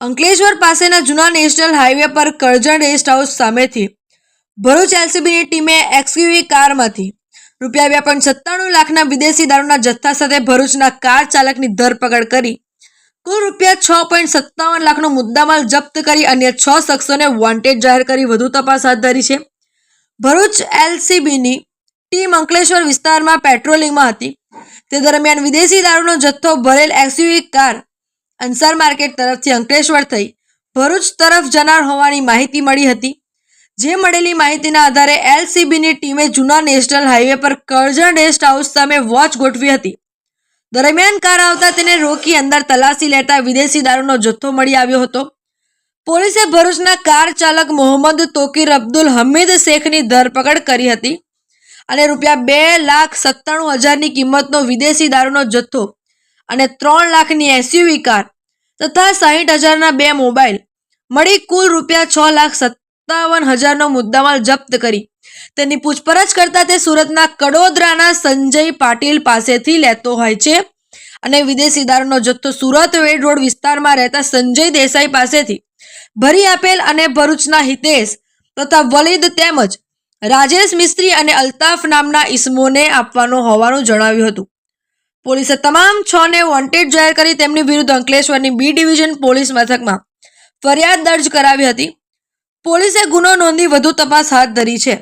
અંકલેશ્વર પાસેના જૂના national highway પર કરજણ રેસ્ટ હાઉસ સામેથી ભરૂચ એલસીબીની ટીમે એક્સયુવી કારમાંથી રૂપિયા બે પોઈન્ટ સત્તાણું લાખના વિદેશી દારૂના જથ્થા સાથે ભરૂચના કાર ચાલકની ધરપકડ કરી. કુલ રૂપિયા છ પોઈન્ટ સત્તાવન લાખનો મુદ્દામાલ જપ્ત કરી અન્ય છ શખ્સોને વોન્ટેડ જાહેર કરી વધુ તપાસ હાથ ધરી છે. ભરૂચ એલસીબીની ટીમ અંકલેશ્વર વિસ્તારમાં પેટ્રોલિંગમાં હતી. તે દરમિયાન વિદેશી દારૂનો જથ્થો ભરેલ એક્સયુવી કાર અંસાર માર્કેટ તરફથી અંકલેશ્વર થઈ ભરૂચ તરફ જનાર હોવાની માહિતી મળી હતી. જે મળેલી માહિતીના આધારે એલસીબીની ટીમે જૂના નેશનલ હાઈવે પર કરજણ રેસ્ટ હાઉસ સામે વોચ ગોઠવી હતી. દરમિયાન કાર આવતા તેને રોકી અંદર તલાશી લેતા વિદેશી દારૂનો જથ્થો મળી આવ્યો હતો. પોલીસે ભરૂચના કાર ચાલક મોહમ્મદ તોકીર અબ્દુલ હમીદ શેખની ધરપકડ કરી હતી અને રૂપિયા બે લાખ સત્તાણું હજારની કિંમતનો વિદેશી દારૂનો જથ્થો અને ત્રણ લાખની એસયુવી કાર તથા સાહીઠ હજારના બે મોબાઈલ. મળી કુલ રૂપિયા છ લાખ સત્તાવન હજારનો મુદ્દામાલ જપ્ત કરી. તેની પૂછપરછ કરતા તે સુરતના કડોદરાના સંજય પાટીલ પાસેથી લેતો હોય છે અને વિદેશી દારૂનો જથ્થો સુરત વેડ રોડ વિસ્તારમાં રહેતા સંજય દેસાઈ પાસેથી. ભરી આપેલ અને ભરૂચના હિતેશ તથા વલીદ તેમજ રાજેશ મિસ્ત્રી અને અલ્તાફ નામના ઇસમોને આપવાનો હોવાનું જણાવ્યું હતું. પોલીસે તમામ છ ને વોન્ટેડ જાહેર કરી તેમની વિરુદ્ધ અંકલેશ્વરની બી ડિવિઝન પોલીસ મથકમાં ફરિયાદ દર્જ કરાવી હતી. પોલીસે ગુનો નોંધી વધુ તપાસ હાથ ધરી છે.